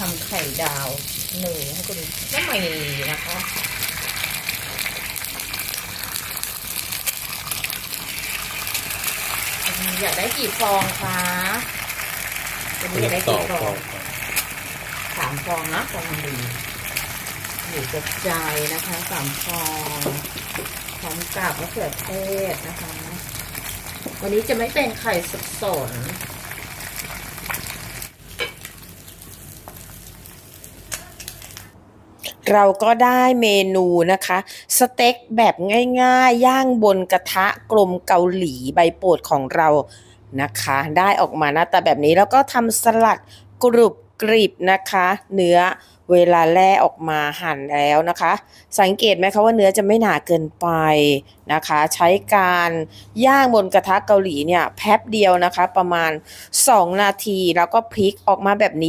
ทำไข่ดาวหนูให้คุณแม่ใหม่นะคะอยากได้กี่ฟองคะวันนี้อยากได้กี่ฟองสามฟองนะฟองมันดีหมูกระจายนะคะสามฟองพร้อมกับมะเขือเทศนะคะ วันนี้จะไม่เป็นไข่สดสน เราก็ได้เมนูนะคะ สเต็กแบบง่ายๆ ย่างบนกระทะกลมเกาหลีใบโปรดของเรานะคะ ได้ออกมาหน้าตาแบบนี้แล้วก็ทำสลัดกรุบกริบนะคะ เนื้อเวลาแล่ออกมาหั่นแล้วนะคะ สังเกตไหมคะว่าเนื้อจะไม่หนาเกินไปนะคะ ใช้การย่างบนกระทะเกาหลีเนี่ยแป๊บเดียวนะคะ ประมาณ 2 นาทีแล้วก็พลิกออกมาแบบนี้